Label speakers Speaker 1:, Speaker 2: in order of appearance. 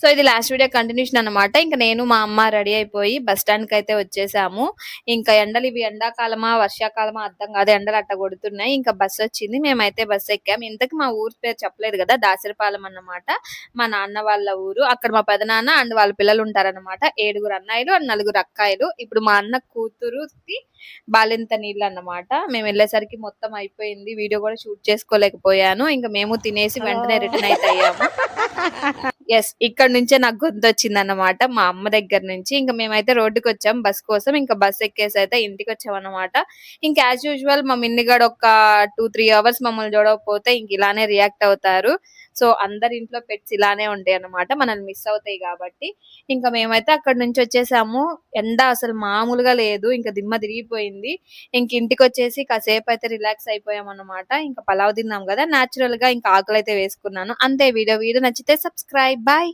Speaker 1: So ఇది last video continuation అన్నమాట. ఇంకా నేను మా అమ్మ రెడీ అయిపోయి బస్ స్టాండ్కి అయితే వచ్చేసాము. ఇంకా ఎండలు ఇవి ఎండాకాలమా వర్షాకాలమా అర్థం కాదు. ఎండలు అట్ట కొడుతున్నాయి. ఇంకా బస్సు వచ్చింది. మేమైతే బస్సు ఎక్కాం ఇంతకు మా ఊరు పేరు చెప్పలేదు కదా దాసరిపాలెం అన్నమాట. మా నాన్న వాళ్ళ ఊరు. అక్కడ మా పెదనాన్న అండ్ వాళ్ళ పిల్లలు ఉంటారన్నమాట. ఏడుగురు అన్నాయిలు అండ్ నలుగురు అక్కాయిలు. ఇప్పుడు మా అన్న కూతురుకి బాలింత నీళ్ళు అన్నమాట. మేము వెళ్ళేసరికి మొత్తం అయిపోయింది. వీడియో కూడా షూట్ చేసుకోలేకపోయాను. ఇంకా మేము తినేసి వెంటనే రిటర్న్ అయితే అయ్యాము. ఎస్ ఇక్కడ నుంచే నాకు గొంతు వచ్చింది అన్నమాట మా అమ్మ దగ్గర నుంచి. ఇంకా మేమైతే రోడ్డుకి వచ్చాం బస్ కోసం. ఇంకా బస్ ఎక్కేసి అయితే ఇంటికి వచ్చాం అన్నమాట ఇంకా యాజ్ యూజువల్ మా మిన్నిగాడు ఒక టూ త్రీ అవర్స్ మమ్మల్ని చూడకపోతే ఇంక ఇలానే రియాక్ట్ అవుతారు. సో అందరి ఇంట్లో పెట్స్ ఇలానే ఉంటాయి అన్నమాట మనల్ని మిస్ అవుతాయి కాబట్టి. ఇంకా మేమైతే అక్కడ నుంచి వచ్చేసాము. ఎండ అసలు మామూలుగా లేదు ఇంకా దిమ్మ తిరిగిపోయింది. ఇంక ఇంటికి వచ్చేసి కాసేపు అయితే రిలాక్స్ అయిపోయాం అనమాట ఇంకా పలావ్ తిన్నాం కదా నాచురల్గా ఇంకా ఆకులు అయితే వేసుకున్నాను. అంతే వీడియో వీడియో నచ్చితే సబ్స్క్రైబ్ బాయ్.